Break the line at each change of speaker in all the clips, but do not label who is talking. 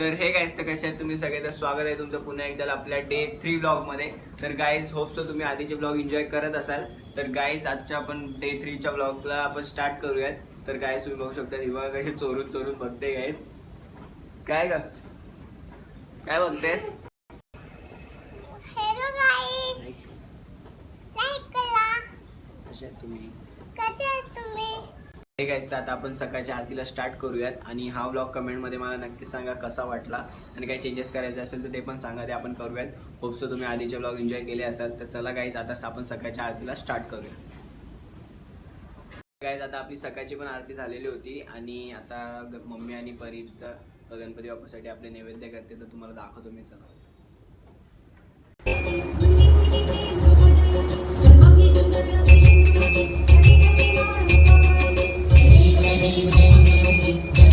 तर हे गाईज तर कसे आहेत? तुम्ही सगळे तर स्वागत आहे तुमचं पुन्हा एकदा आपल्या डे थ्री मध्ये. तर गाईज होप सो तुम्ही आधीचे ब्लॉग एन्जॉय करत असाल. तर गाईज आजच्या आपण डे थ्रीच्या ब्लॉगला आपण स्टार्ट करूयात. तर गाईज तुम्ही बघू शकता दिवा कसे चोरून चोरून बघते गाईज काय ग? काय बघतेस? तुम्ही? हे कायच तर आता आपण सकाळच्या आरतीला स्टार्ट करूयात आणि हा ब्लॉग कमेंटमध्ये मला नक्कीच सांगा कसा वाटला आणि काही चेंजेस करायचे असेल तर ते पण सांगा ते आपण करूयात होपसो तुम्ही आधीचे ब्लॉग एन्जॉय केले असाल तर चला काहीच आता आपण सकाळच्या आरतीला स्टार्ट करूया कायच आता आपली सकाळची पण आरती झालेली होती आणि आता मम्मी आणि परी गणपती बाप्पासाठी आपले नैवेद्य करते तर तुम्हाला दाखवतो मी चला Thank you. Thank you.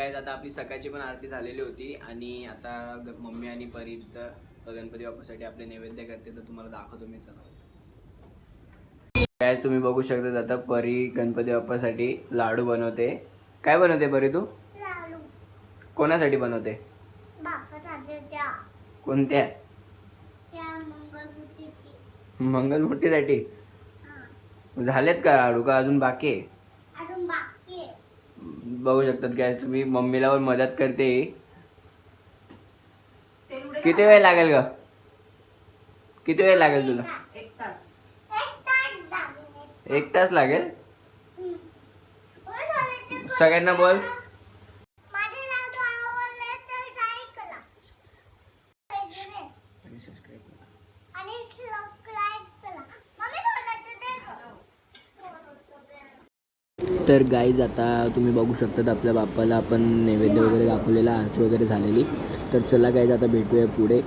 काय आता आपली सकाळची पण आरती झालेली होती आणि आता मम्मी आणि परीत गणपती बाप्पासाठी आपले नैवेद्य करते तर तुम्हाला दाखवतो मी चला. काय तुम्ही बघू शकता आता परी गणपती बाप्पासाठी लाडू बनवते. काय बनवते परी तू?
लाडू.
कोणासाठी बनवते? कोणत्या? मंगलमूर्तीसाठी? झालेत का लाडू? का अजून बाकी आहे? बघू शकतात काय तुम्ही मम्मीला पण मदत करते. किती वेळ लागेल ग? किती वेळ लागेल तुला?
एक तास.
एक तास लागेल.
सगळ्यांना बोल
माझे लाडू आवडले तर like करा. वगैरे. आणि subscribe करा. मम्मी थोडंसं दे गं. थोडंसं दे.
तर गाईज आता तुम्ही बघू शकतात आपल्या बाप्पाला आपण नैवेद्य वगैरे दाखवलेला आरती वगैरे झालेली. तर चला गाईज आता भेटूया पुढे.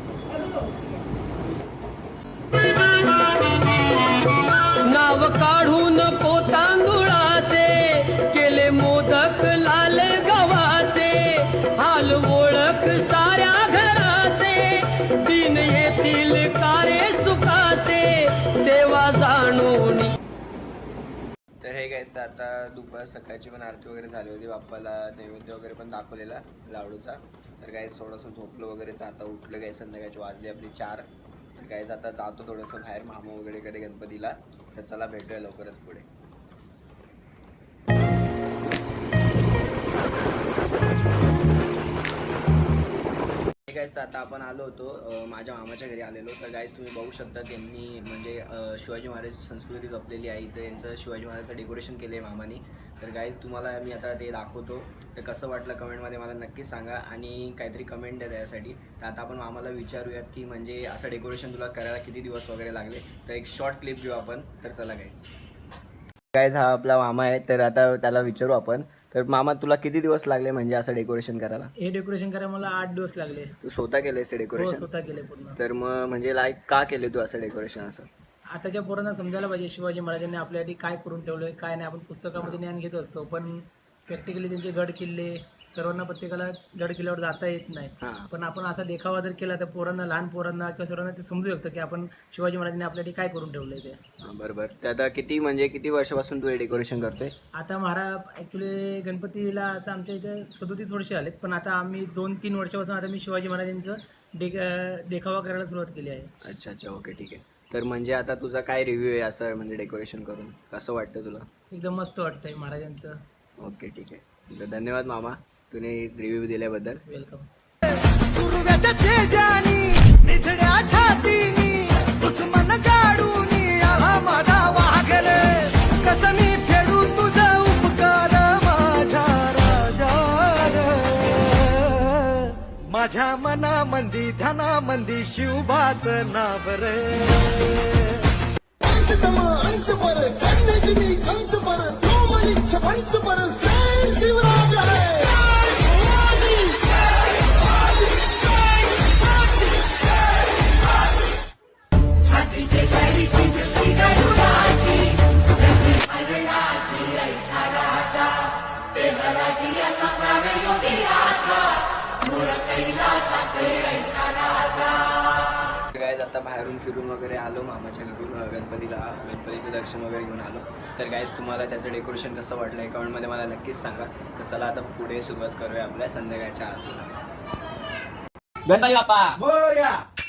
तर आता दुपार सकाळची पण आरती वगैरे झाली होती बाप्पाला नैवेद्य वगैरे पण दाखवलेला लाडूचा. तर काय थोडंसं झोपलो वगैरे तर आता उठलं काय संध्याकाळची वाजली आपली चार. तर काय आता जातो थोडंसं बाहेर मामा वगैरे कडे गणपतीला. तर चला भेटूया लवकरच पुढे. गाईस तर आता आपण आलो होतो माझ्या मामाच्या घरी आलेलो. तर गाईस तुम्ही बघू शकता त्यांनी म्हणजे शिवाजी महाराज संस्कृती जपलेली आहे. तर यांचं शिवाजी महाराजचं डेकोरेशन केलं आहे मामाने. तर गाईज तुम्हाला मी आता ते दाखवतो. तर कसं वाटलं कमेंटमध्ये मला नक्कीच सांगा आणि काहीतरी कमेंट द्या त्यासाठी. तर आता आपण मामाला विचारूयात की म्हणजे असं डेकोरेशन तुला करायला किती दिवस वगैरे लागले? तर एक शॉर्ट क्लिप घेऊ आपण. तर चला गाईज गाईज हा आपला मामा आहे. तर आता त्याला विचारू आपण. तर मामा तुला किती दिवस लागले म्हणजे असं डेकोरेशन करायला?
हे डेकोरेशन करायला मला आठ दिवस लागले.
तू स्वतः केलेस ते
हो
डेकोरेशन
स्वतः केले पूर्ण.
तर मग म्हणजे लाईक का केले तू असं डेकोरेशन असं?
आताच्या पोरांना समजायला पाहिजे शिवाजी महाराजांनी आपल्यासाठी काय करून ठेवलंय काय नाही. आपण पुस्तकामध्ये ज्ञान घेत असतो पण प्रॅक्टिकली त्यांचे गड किल्ले सर्वांना प्रत्येकाला गड किल्ल्यावर जाता येत नाही.
हां.
पण आपण असा देखावा जर केला तर पोरांना लहान पोरांना किंवा सर्वांना ते समजू शकतं की आपण शिवाजी महाराजांनी आपल्यासाठी काय करून ठेवलंय ते.
हां बरोबर. तर आता किती म्हणजे किती वर्षापासून तू हे डेकोरेशन करतोय?
आता महाराज ॲक्च्युली गणपतीला आता आमच्या इथे सदोतीस वर्ष आलेत पण आता आम्ही दोन तीन वर्षापासून आता मी शिवाजी महाराजांचं डे देखावा करायला सुरुवात केली आहे.
अच्छा अच्छा. ओके ठीक आहे. तर म्हणजे आता तुझा काय रिव्ह्यू आहे असं म्हणजे डेकोरेशन करून? कसं वाटतं तुला?
एकदम मस्त वाटतंय महाराजांचं.
ओके ठीक आहे. तर धन्यवाद मामा. तुम्ही रिव्ह्यू दिल्याबद्दल.
वेलकम
सुरव्याच्या तेजानी निधड्या छातीनी दुश्मन गाडूनी आला माझा वाघर कस मी फेडू तुझा उपकार माझ्या राजा माझ्या मनामंदी धनामंदी शिवबाच नाव रे.
अंश पर कंस पर तो पर
वगैरे घेऊन आलो. तर गायज तुम्हाला त्याचं डेकोरेशन कसं वाटलं आहे कमेंटमध्ये मला नक्कीच सांगा. तर चला आता पुढे सुरुवात करूया आपल्या संध्याकाळच्या आरतीला. गणपती बाप्पा.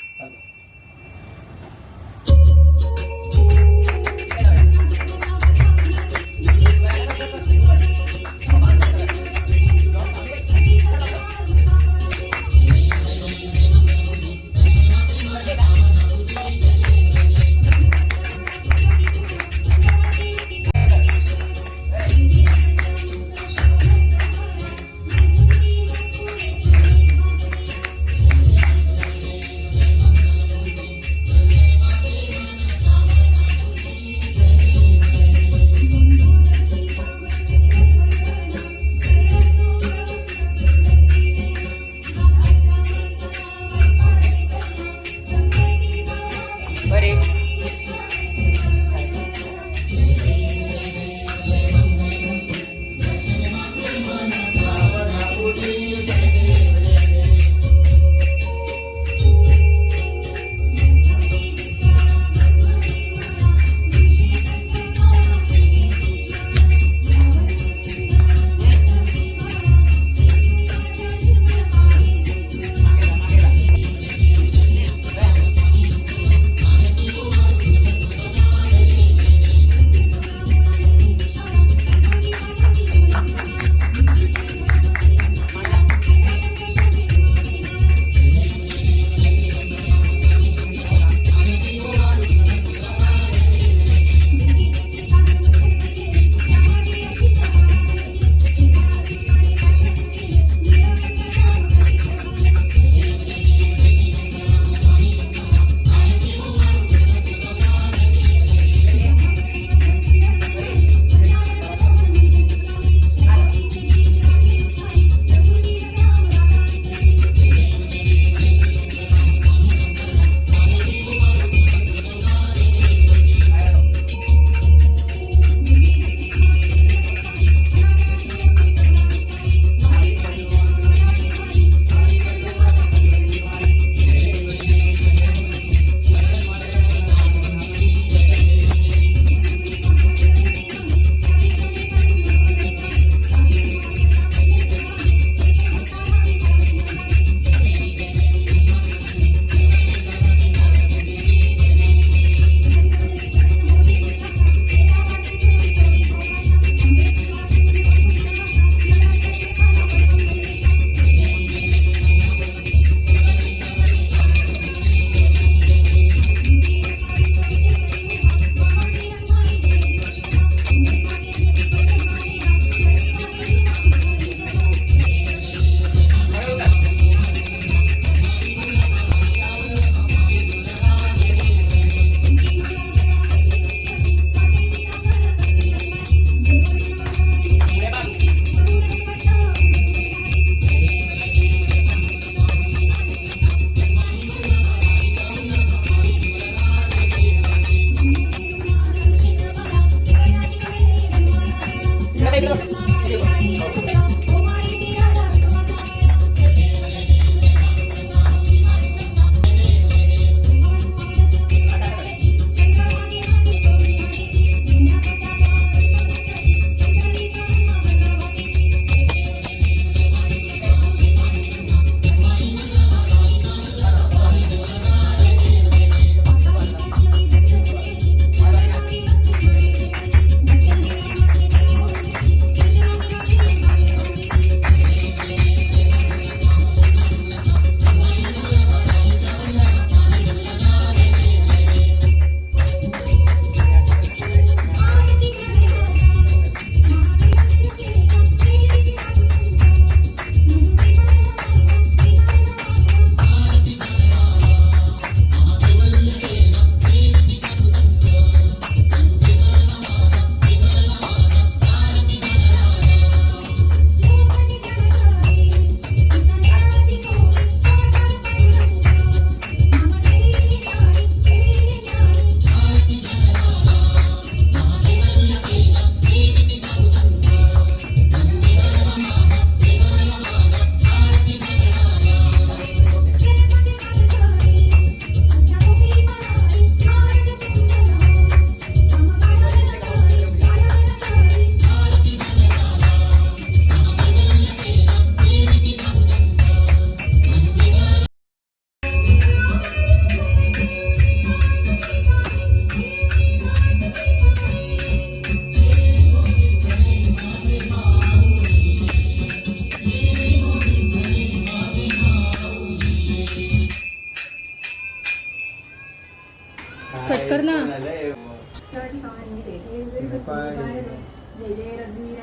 जय जय रघुवीर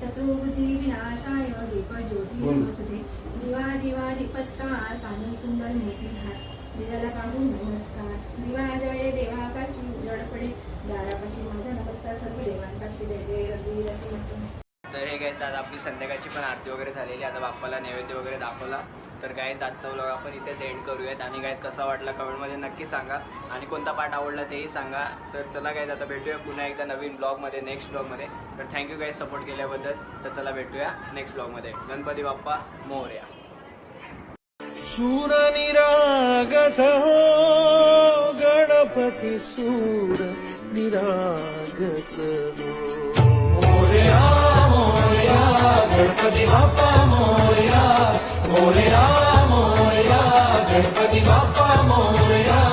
शत्रुबुद्धि विनाशाय दीप ज्योती नमस्ते दिवा दिवा दीपत्कार कानी कुंडल मोतीहार दिव्याला काढून नमस्कार. दिवा जळे देवापाशी उजड पडे दारापाशी माझा नमस्कार सर्व देवांपाशी. जय जय रघुवीर समर्थ
तर हे गाईज आता आपली संध्याकाळची पण आरती वगैरे झालेली आता बाप्पाला नैवेद्य वगैरे दाखवला. तर गाईज आजचा व्लॉग आपण इथेच एंड करूयात. आणि गाईज कसा वाटला कमेंटमध्ये नक्की सांगा. आणि कोणता पार्ट आवडला तेही सांगा. तर चला गाईज आता भेटूया पुन्हा एकदा नवीन ब्लॉगमध्ये नेक्स्ट ब्लॉगमध्ये तर थँक्यू गाईज सपोर्ट केल्याबद्दल. तर चला भेटूया नेक्स्ट ब्लॉगमध्ये गणपती बाप्पा मोरया.
सूर निरागस हो गणपती सूर निरागस हो मोरया मोरया गणपती बाप्पा मोरया. मोरया मोरया गणपती बाप्पा मोरया.